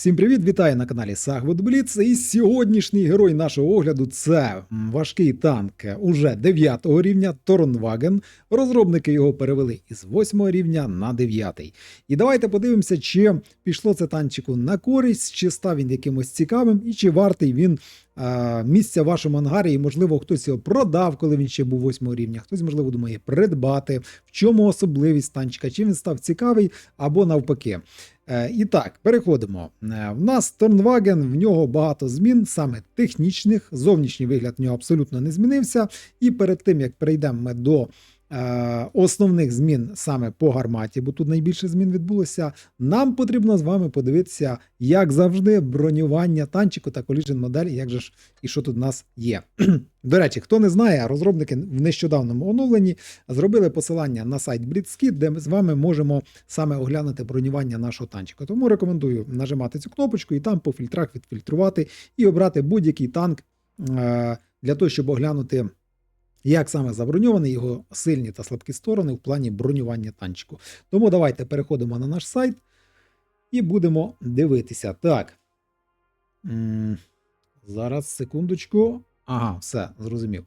Всім привіт, вітаю на каналі Сагвуд Бліц. І сьогоднішній герой нашого огляду це важкий танк уже 9 рівня Торнваген. Розробники його перевели із 8 рівня на 9. І давайте подивимося, чи пішло це танчику на користь, чи став він якимось цікавим, і чи вартий він е, місця в вашому ангарі. І, можливо, хтось його продав, коли він ще був 8 рівня. Хтось, можливо, думає придбати. В чому особливість танчика? Чи він став цікавий або навпаки. Е, І так, переходимо. Е, В нас Торнваген, в нього багато змін, саме технічних. Зовнішній вигляд в нього абсолютно не змінився. І перед тим як перейдемо ми до основних змін саме по гарматі, бо тут найбільше змін відбулося. Нам потрібно з вами подивитися, як завжди, бронювання танчику та коліжен модель, як же ж і що тут в нас є. До речі, хто не знає, розробники в нещодавному оновленні зробили посилання на сайт Blitzkit, де ми з вами можемо саме оглянути бронювання нашого танчика. Тому рекомендую нажимати цю кнопочку і там по фільтрах відфільтрувати і обрати будь-який танк е, для того, щоб оглянути. Як саме заброньований його сильні та слабкі сторони в плані бронювання танчику. Тому давайте переходимо на наш сайт і будемо дивитися. Так. Зараз, секундочку. Ага, все, зрозумів.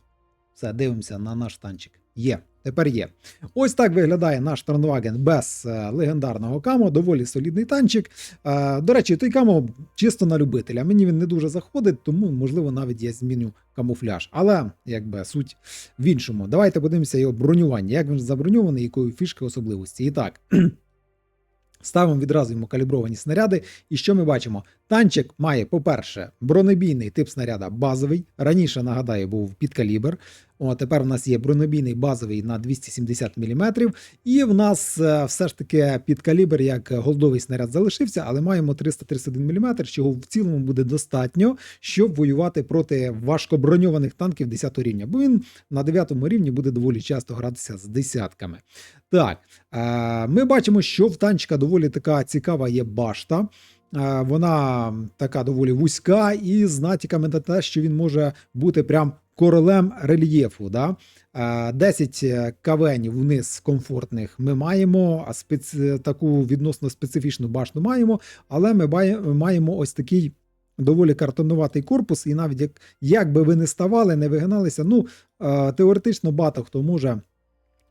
Все, дивимося на наш танчик. Є, тепер є. Ось так виглядає наш Торнваген без е, легендарного камо, доволі солідний танчик. Е, до речі, той камо чисто на любителя. Мені він не дуже заходить, тому, можливо, навіть я зміню камуфляж. Але якби суть в іншому. Давайте подивимося його бронювання. Як він заброньований, якої фішки особливості. І так. Ставимо відразу йому калібровані снаряди. І що ми бачимо? Танчик має, по-перше, бронебійний тип снаряда базовий. Раніше, нагадаю, був підкалібр. О, тепер в нас є бронебійний базовий на 270 мм. І в нас е, все ж таки підкалібр як голдовий снаряд залишився, але маємо 331 мм, чого в цілому буде достатньо, щоб воювати проти важкоброньованих танків 10 рівня. Бо він на 9 рівні буде доволі часто гратися з десятками. Так, е, ми бачимо, що в танчика доволі така цікава є башта. Е, Вона така доволі вузька і з натяками на те, що він може бути прям королем рельєфу. Да? Е, 10 кавенів вниз комфортних ми маємо, а спец... таку відносно специфічну башту маємо, але ми маємо ось такий. Доволі картонуватий корпус, і навіть як, як би ви не ставали, не вигиналися, ну е, теоретично багато хто може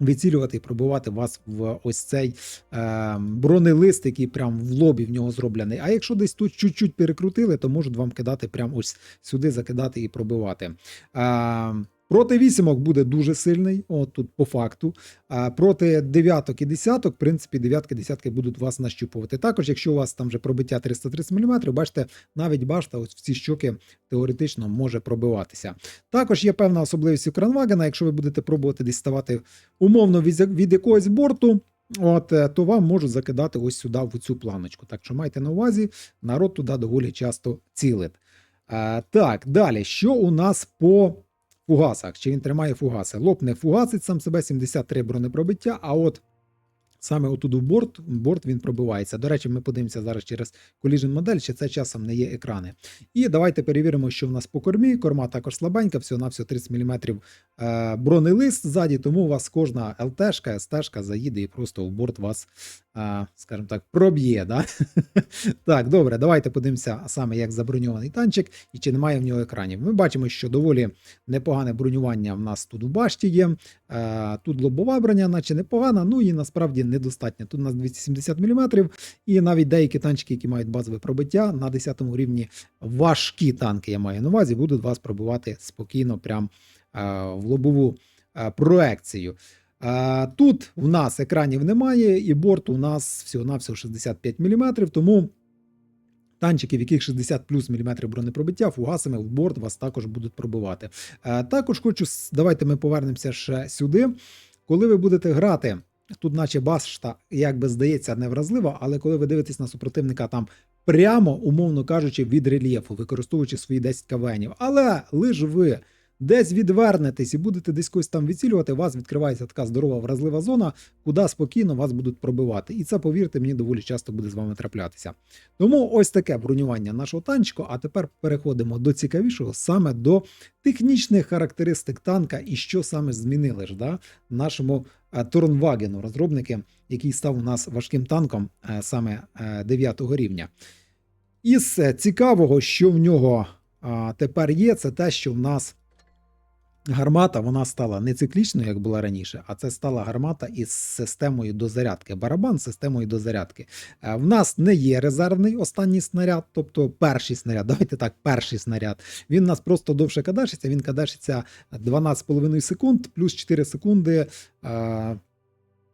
вицілювати і пробивати вас в ось цей е, бронелист, який прям в лобі в нього зроблений. А якщо десь тут чуть-чуть перекрутили, то можуть вам кидати прямо ось сюди, закидати і пробивати. Е, Проти вісімок буде дуже сильний, от тут по факту. А проти дев'яток і десяток, в принципі, дев'ятки, десятки будуть вас нащупувати. Також, якщо у вас там вже пробиття 330 мм, бачите, навіть башта, ось в ці щоки теоретично може пробиватися. Також є певна особливість у Кранвагена, якщо ви будете пробувати десь ставати умовно від, якогось борту. От, е, то вам можуть закидати ось сюди, в цю планочку. Так що майте на увазі, народ туди доволі часто цілить. Е, так, далі, що у нас по фугасах? Чи він тримає фугаси? Лоб не фугасить сам себе, 73 бронепробиття, а от саме отуди в борт, борт він пробивається. До речі, ми подивимося зараз через Collision модель, чи це часом не є екрани. І давайте перевіримо, що в нас по кормі. Корма також слабенька, всього на всього 30 мм бронелист ззаді, тому у вас кожна ЛТшка, СТшка заїде і просто в борт вас, е, скажімо так, проб'є. Да? так, добре, давайте подивимося саме, як заброньований танчик і чи немає в нього екранів. Ми бачимо, що доволі непогане бронювання в нас тут у башті є. Е, тут лобова броня, наче непогана, ну і насправді недостатньо. Тут у нас 270 мм, і навіть деякі танчики, які мають базове пробиття на 10 рівні, важкі танки, я маю на увазі, будуть вас пробивати спокійно, прям е, в лобову е, проекцію. Е, Тут в нас екранів немає, і борт у нас всього-навсього 65 мм, тому танчики, в яких 60 плюс мм бронепробиття, фугасами в борт вас також будуть пробивати. Також хочу, давайте ми повернемося ще сюди. Коли ви будете грати, тут, наче башта, як би здається, невразлива, але коли ви дивитесь на супротивника там прямо, умовно кажучи, від рельєфу, використовуючи свої 10 кавенів. Але лиш ви десь відвернетесь і будете десь когось там відцілювати, вас відкривається така здорова вразлива зона, куди спокійно вас будуть пробивати. І це, повірте мені, доволі часто буде з вами траплятися. Тому ось таке бронювання нашого танчика. А тепер переходимо до цікавішого, саме до технічних характеристик танка і що саме змінили ж да, нашому е, Торнвагену, розробники, який став у нас важким танком е, саме 9 рівня. Із е, цікавого, що в нього тепер є, це те, що в нас гармата вона стала не циклічною, як була раніше, а це стала гармата із системою дозарядки. Барабан з системою дозарядки. Е, В нас не є резервний останній снаряд, тобто перший снаряд. Давайте так, перший снаряд. Він у нас просто довше кадешиться. Він кадешиться 12,5 секунд плюс 4 секунди. Е,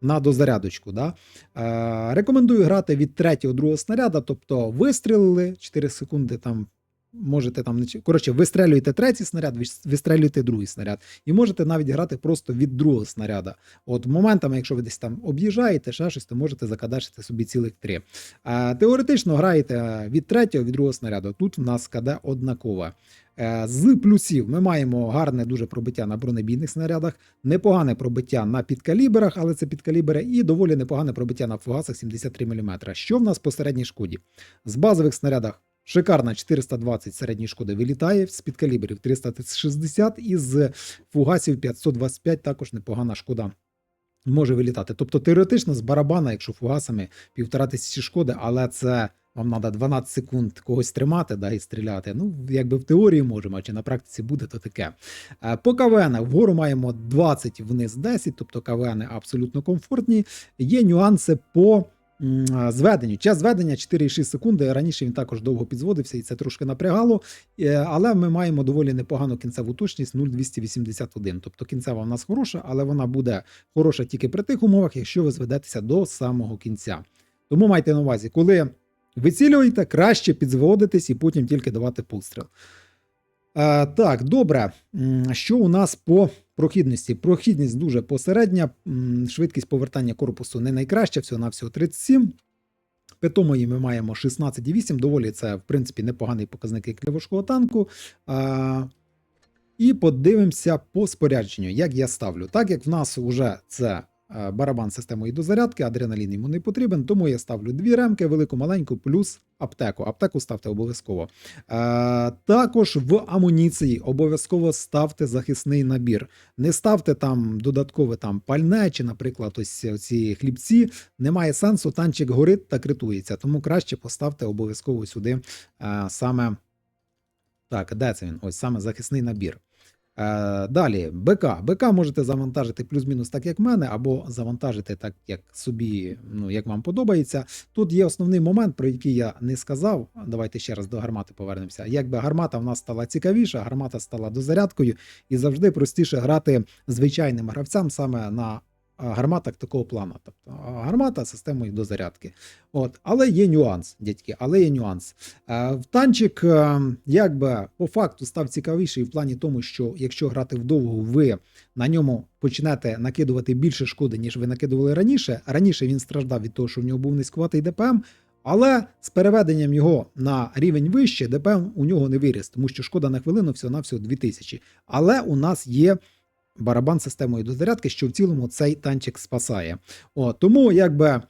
на дозарядочку. Да? Е, рекомендую грати від третього другого снаряда, тобто вистрілили 4 секунди там. Можете там коротше, вистрелюєте третій снаряд, вис- вистрелюєте другий снаряд, і можете навіть грати просто від другого снаряда. От моментами, якщо ви десь там об'їжджаєте, ще щось, то можете закадашити собі цілих три. А, теоретично граєте від третього, від другого снаряду. Тут в нас КД однакове. Е, З плюсів ми маємо гарне дуже пробиття на бронебійних снарядах, непогане пробиття на підкаліберах, але це підкалібери, і доволі непогане пробиття на фугасах 73 мм. Що в нас по середній шкоді? З базових снарядах шикарна 420 середньої шкоди вилітає, з підкаліберів 360 і з фугасів 525 також непогана шкода. Може вилітати. Тобто теоретично з барабана, якщо фугасами півтора тисячі шкоди, але це вам треба 12 секунд когось тримати да, і стріляти. Ну, якби в теорії можемо, а чи на практиці буде, то таке. Е, По КВН вгору маємо 20, вниз 10, тобто КВН абсолютно комфортні. Є нюанси по зведенню. Час зведення 4,6 секунди. Раніше він також довго підзводився, і це трошки напрягало. Е, Але ми маємо доволі непогану кінцеву точність 0,281. Тобто кінцева в нас хороша, але вона буде хороша тільки при тих умовах, якщо ви зведетеся до самого кінця. Тому майте на увазі, коли вицілюєте, краще підзводитись і потім тільки давати постріл. Е, так, добре. Що у нас по прохідності? Прохідність дуже посередня, швидкість повертання корпусу не найкраща, всього на всього 37. Питомої ми маємо 16,8, доволі це, в принципі, непоганий показник як для важкого танку. А, і подивимося по спорядженню, як я ставлю. Так як в нас вже це барабан з системою дозарядки, адреналін йому не потрібен, тому я ставлю дві ремки, велику, маленьку, плюс аптеку. Аптеку ставте обов'язково. Е, також в амуніції обов'язково ставте захисний набір. Не ставте там додаткове там пальне чи, наприклад, ось ці хлібці. Немає сенсу, танчик горить та критується. Тому краще поставте обов'язково сюди е, саме. Так, де це він? Ось саме захисний набір. Е, далі, БК. БК можете завантажити плюс-мінус так, як в мене, або завантажити так, як собі, ну, як вам подобається. Тут є основний момент, про який я не сказав. Давайте ще раз до гармати повернемося. Якби гармата в нас стала цікавіша, гармата стала дозарядкою, і завжди простіше грати звичайним гравцям саме на гарматах такого плану. Тобто гармата системою дозарядки. От, але є нюанс, дядьки, але є нюанс. В танчик, е, якби по факту став цікавіший в плані тому, що якщо грати вдовго, ви на ньому почнете накидувати більше шкоди, ніж ви накидували раніше. Раніше він страждав від того, що в нього був низькуватий ДПМ. Але з переведенням його на рівень вище, ДПМ у нього не виріс, тому що шкода на хвилину всього на всього 2000. Але у нас є барабан системою дозарядки, що в цілому цей танчик спасає. О, тому якби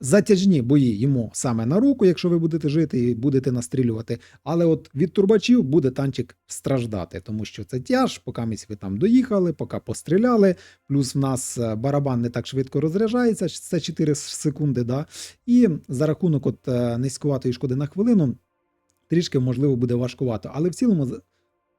затяжні бої йому саме на руку, якщо ви будете жити і будете настрілювати. Але от від турбачів буде танчик страждати, тому що це тяж, поки ви там доїхали, поки постріляли. Плюс в нас е, барабан не так швидко розряджається, це 4 секунди. Да? І за рахунок от е, низькуватої шкоди на хвилину. Трішки можливо буде важкувато, але в цілому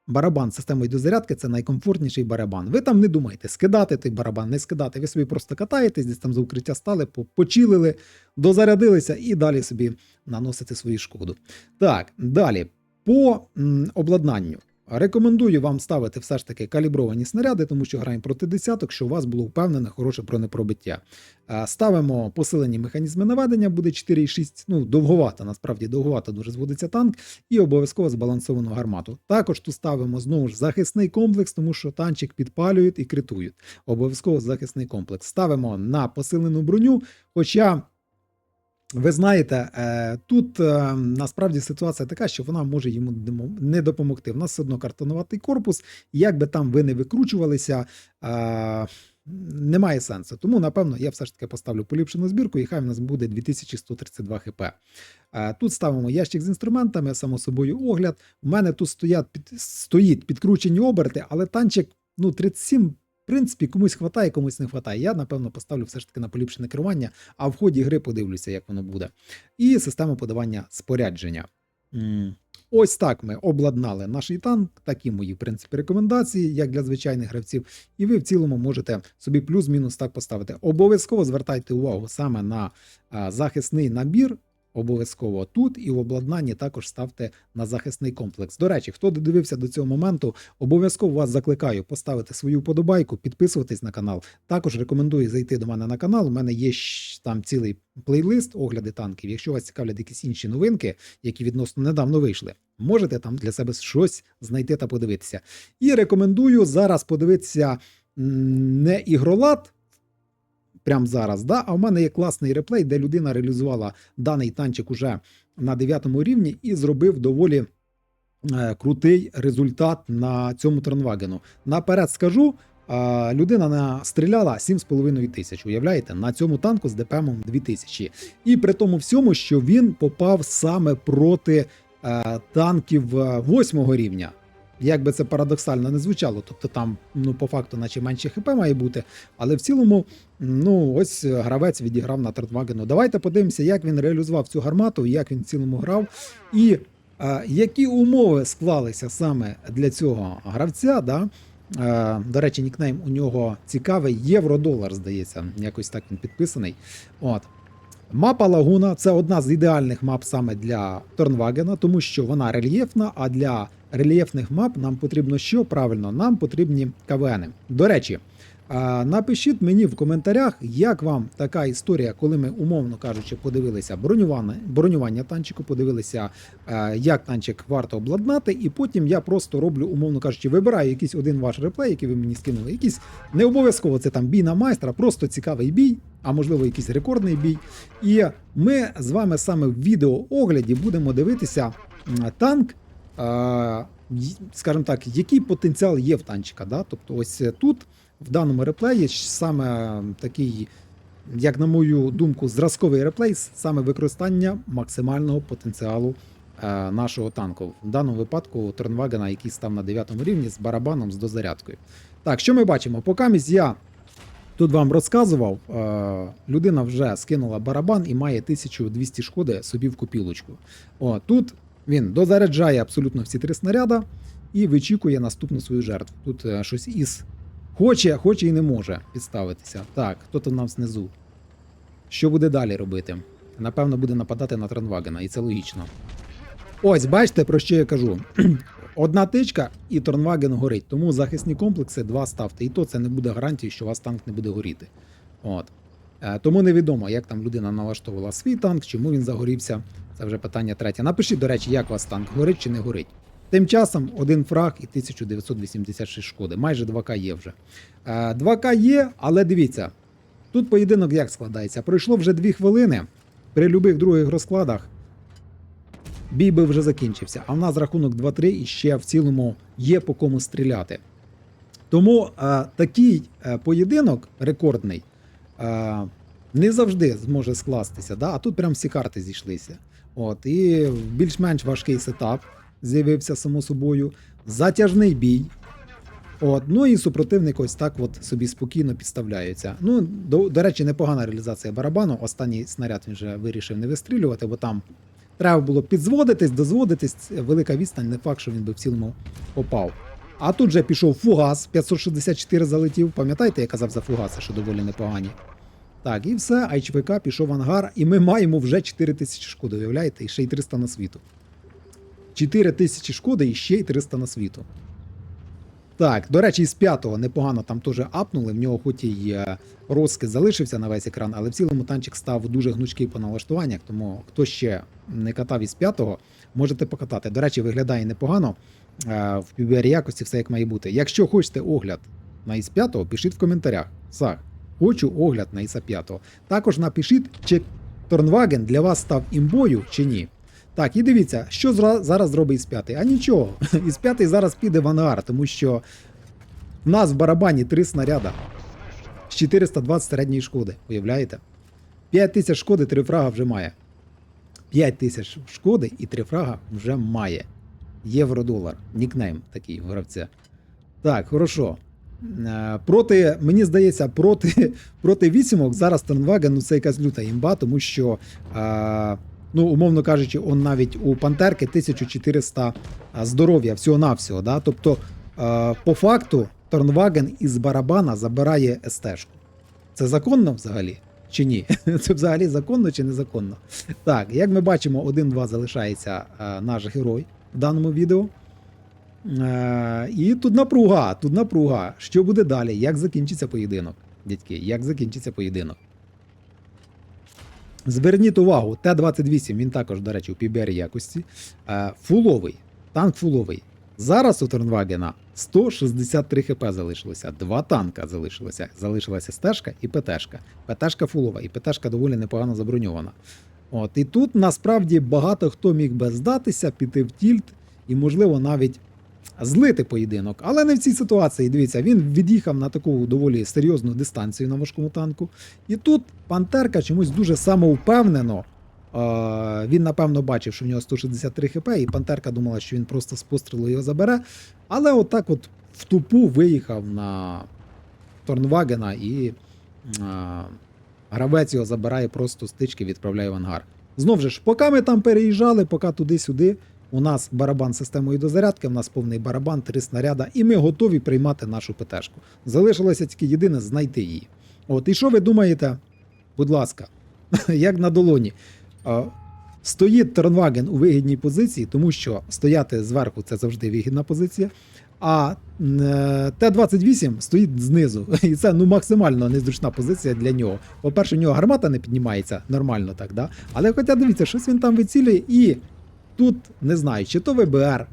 барабан з системою дозарядки це найкомфортніший барабан. Ви там не думаєте, скидати той барабан, не скидати. Ви собі просто катаєтесь, десь там за укриття стали, по- почилили, дозарядилися і далі собі наносите свою шкоду. Так, далі. По м, обладнанню. Рекомендую вам ставити все ж таки калібровані снаряди, тому що граємо проти десяток, що у вас було впевнене хороше бронепробиття. Е, Ставимо посилені механізми наведення, буде 4,6, ну довговато, насправді довговато дуже зводиться танк, і обов'язково збалансовану гармату. Також тут ставимо знову ж захисний комплекс, тому що танчик підпалюють і критують. Обов'язково захисний комплекс. Ставимо на посилену броню, хоча. Ви знаєте, е, тут е, насправді ситуація така, що вона може йому не допомогти. В нас все одно картонуватий корпус, і як би там ви не викручувалися, е, немає сенсу. Тому, напевно, я все ж таки поставлю поліпшену збірку, і хай в нас буде 2132 хп. Тут ставимо ящик з інструментами, само собою огляд. У мене тут стоять, стоїть підкручені оберти, але танчик ну, 37. Принципі, комусь хватає, комусь не хватає. Я, напевно, поставлю все ж таки на поліпшене керування, а в ході гри подивлюся, як воно буде. І систему подавання спорядження. Ось так ми обладнали наш танк. Такі мої, в принципі, рекомендації, як для звичайних гравців. І ви в цілому можете собі плюс-мінус так поставити. Обов'язково звертайте увагу саме на захисний набір. Обов'язково тут і в обладнанні також ставте на захисний комплекс. До речі, хто додивився до цього моменту, обов'язково вас закликаю поставити свою вподобайку, підписуватись на канал. Також рекомендую зайти до мене на канал. У мене є там цілий плейлист огляди танків. Якщо вас цікавлять якісь інші новинки, які відносно недавно вийшли, можете там для себе щось знайти та подивитися. І рекомендую зараз подивитися не ігролад. Прямо зараз, да? а в мене є класний реплей, де людина реалізувала даний танчик уже на 9 рівні і зробив доволі е, крутий результат на цьому Тронвагену. Наперед скажу, е, людина настріляла 7,5 тисяч. Уявляєте, на цьому танку з ДПМом 2000. І при тому всьому, що він попав саме проти е, танків 8 рівня. Як би це парадоксально не звучало, тобто там, ну, по факту, наче менше ХП має бути, але в цілому, ну, ось гравець відіграв на Третвагену. Давайте подивимося, як він реалізував цю гармату, як він в цілому грав, і е, які умови склалися саме для цього гравця. Да? Е, до речі, нікнейм у нього цікавий євро-долар, здається, якось так він підписаний. От. Мапа Лагуна це одна з ідеальних мап саме для Торнвагена, тому що вона рельєфна, а для рельєфних мап нам потрібно що? Правильно, нам потрібні КВНи. До речі, напишіть мені в коментарях, як вам така історія, коли ми, умовно кажучи, подивилися бронювання, бронювання танчику, подивилися, як танчик варто обладнати, і потім я просто роблю, умовно кажучи, вибираю якийсь один ваш реплей, який ви мені скинули. Якийсь не обов'язково це там бій на майстра, просто цікавий бій, а можливо якийсь рекордний бій. І ми з вами саме в відеоогляді будемо дивитися танк. Е, Скажімо так, який потенціал є в танчика. Да? Тобто, ось тут, в даному реплеї, саме такий, як на мою думку, зразковий реплей, саме використання максимального потенціалу е, нашого танку. В даному випадку Торнвагена, який став на 9 рівні з барабаном з дозарядкою. Так, що ми бачимо? Поки я Тут вам розказував, е, людина вже скинула барабан і має 1200 шкоди собі в копілочку. О, тут він дозаряджає абсолютно всі три снаряда і вичікує наступну свою жертву. Тут е, щось із хоче, хоче і не може підставитися. Так, хто там нам знизу? Що буде далі робити? Напевно, буде нападати на Транвагена, і це логічно. Ось, бачите, про що я кажу. Одна тичка і Торнваген горить, тому захисні комплекси два ставте. І то це не буде гарантією, що у вас танк не буде горіти. От. Е, Тому невідомо, як там людина налаштовувала свій танк, чому він загорівся. Це вже питання третє. Напишіть, до речі, як у вас танк горить чи не горить. Тим часом один фраг і 1986 шкоди. Майже 2К є вже. Е, 2К є, але дивіться, тут поєдинок як складається. Пройшло вже 2 хвилини. При любих других розкладах бій би вже закінчився. А в нас рахунок 2-3 і ще в цілому є по кому стріляти. Тому е, такий е, поєдинок рекордний е, не завжди зможе скластися. Да? А тут прям всі карти зійшлися. От, і більш-менш важкий сетап з'явився само собою. Затяжний бій. От, ну і супротивник ось так от собі спокійно підставляється. Ну, до, до речі, непогана реалізація барабану. Останній снаряд він вже вирішив не вистрілювати, бо там треба було підзводитись, дозводитись. Велика відстань, не факт, що він би в цілому попав. А тут же пішов фугас, 564 залетів. Пам'ятаєте, я казав за фугаси, що доволі непогані. Так, і все, АйЧВК пішов в ангар, і ми маємо вже 4000 шкоди, уявляєте, і ще й 300 на світу. 4000 шкоди і ще й 300 на світу. Так, до речі, із п'ятого непогано там теж апнули. В нього хоч і розкид залишився на весь екран, але в цілому танчик став дуже гнучкий по налаштуваннях, тому хто ще не катав із п'ятого, можете покатати. До речі, виглядає непогано. е, В PBR якості все як має бути. Якщо хочете огляд на із 5 пишіть в коментарях. Сах, хочу огляд на ІСа 5. Також напишіть, чи Торнваген для вас став імбою чи ні. Так, і дивіться, що зараз зробить із 5. А нічого, із 5 зараз піде в ангар, тому що в нас в барабані 3 снаряда з 420 середньої шкоди. Уявляєте? 5 тисяч шкоди, 3 фрага вже має. 5 тисяч шкоди і 3 фрага вже має. Євро-долар. Нікнейм такий у гравця. Так, хорошо. Е, Проти, мені здається, проти, проти вісімок зараз Торнваген ну це якась люта імба, тому що е, Ну, умовно кажучи, он навіть у Пантерки 1400 здоров'я всього-навсього. Да? Тобто, е, по факту, Торнваген із барабана забирає СТ-шку. Це законно взагалі? Чи ні? Це взагалі законно чи незаконно? Так, як ми бачимо, 1-2 залишається е, наш герой в даному відео. Е, і тут напруга, тут напруга. Що буде далі? Як закінчиться поєдинок? Дядьки, як закінчиться поєдинок? Зверніть увагу, Т-28, він також, до речі, у PBR якості. Е, фуловий, танк фуловий. Зараз у Торнвагена 163 хп залишилося. Два танка залишилося. Залишилася стежка і ПТшка. ПТшка фулова, і ПТшка доволі непогано заброньована. От, і тут насправді багато хто міг би здатися, піти в тільт і, можливо, навіть злити поєдинок. Але не в цій ситуації. Дивіться, він від'їхав на таку доволі серйозну дистанцію на важкому танку. І тут Пантерка чомусь дуже самовпевнено. Він, напевно, бачив, що в нього 163 хп, і Пантерка думала, що він просто з пострілу його забере. Але отак от в тупу виїхав на Торнвагена і е, гравець його забирає просто з тички, відправляє в ангар. Знов же ж, поки ми там переїжджали, поки туди-сюди, у нас барабан системою дозарядки, у нас повний барабан, три снаряда, і ми готові приймати нашу ПТшку. Залишилося тільки єдине знайти її. От, і що ви думаєте? Будь ласка, як на долоні. Стоїть Торнваген у вигідній позиції, тому що стояти зверху це завжди вигідна позиція. А е, Т-28 стоїть знизу, і це ну максимально незручна позиція для нього. По-перше, у нього гармата не піднімається нормально так, да? Але хоча дивіться, щось він там вицілює, і тут не знаю, чи то ВБР,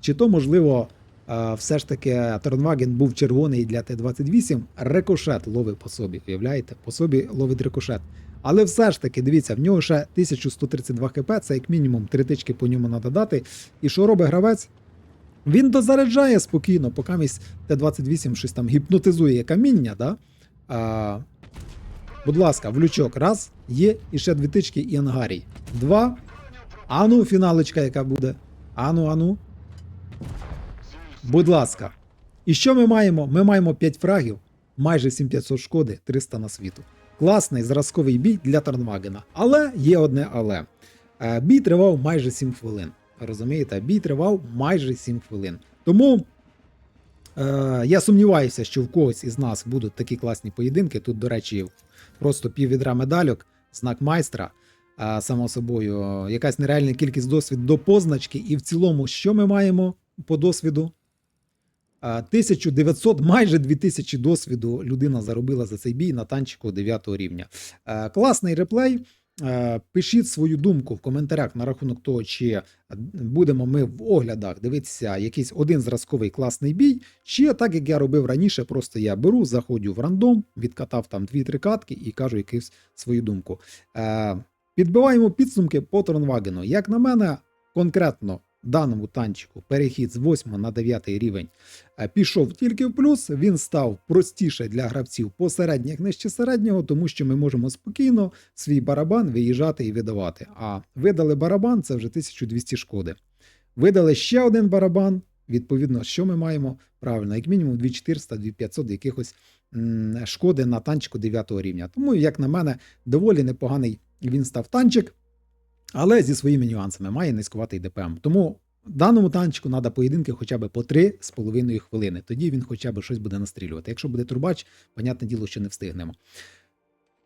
чи то, можливо, е, все ж таки Торнваген був червоний для Т-28, рикошет ловив по собі, уявляєте? По собі ловить рикошет. Але все ж таки, дивіться, в нього ще 1132 хп, це як мінімум три тички по ньому треба дати. І що робить гравець? Він дозаряджає спокійно, поки місь Т-28 щось там гіпнотизує каміння, да? А, будь ласка, в лючок. Раз, є, і ще дві тички і ангарій. Два. Ану, фіналочка, яка буде. Ану, ану. Будь ласка. І що ми маємо? Ми маємо 5 фрагів, майже 7500 шкоди, 300 на світу. Класний зразковий бій для Торнвагена. Але є одне але. Е, Бій тривав майже 7 хвилин. Розумієте, бій тривав майже 7 хвилин. Тому е, я сумніваюся, що в когось із нас будуть такі класні поєдинки. Тут, до речі, просто піввідра медальок, знак майстра. Само собою, якась нереальна кількість досвіду до позначки. І в цілому, що ми маємо по досвіду? Е, 1900, майже 2000 досвіду людина заробила за цей бій на танчику 9 рівня. Класний реплей. Пишіть свою думку в коментарях на рахунок того, чи будемо ми в оглядах дивитися якийсь один зразковий класний бій, чи так як я робив раніше, просто я беру, заходжу в рандом, відкатав там 2-3 катки і кажу якусь свою думку. Підбиваємо підсумки по Тронвагену. Як на мене, конкретно даному танчику перехід з 8 на 9 рівень е, пішов тільки в плюс. Він став простіше для гравців посередніх нижче середнього, тому що ми можемо спокійно свій барабан виїжджати і видавати. А видали барабан це вже 1200 шкоди. Видали ще один барабан. Відповідно, що ми маємо? Правильно, як мінімум 2400-2500 якихось м, шкоди на танчику 9 рівня. Тому, як на мене, доволі непоганий він став танчик але зі своїми нюансами має низькуватий ДПМ. Тому даному танчику треба поєдинки хоча б по 3,5 хвилини. Тоді він хоча б щось буде настрілювати. Якщо буде турбач, понятне діло, що не встигнемо.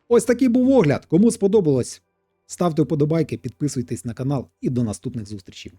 Ось такий був огляд. Кому сподобалось, ставте вподобайки, підписуйтесь на канал і до наступних зустрічей.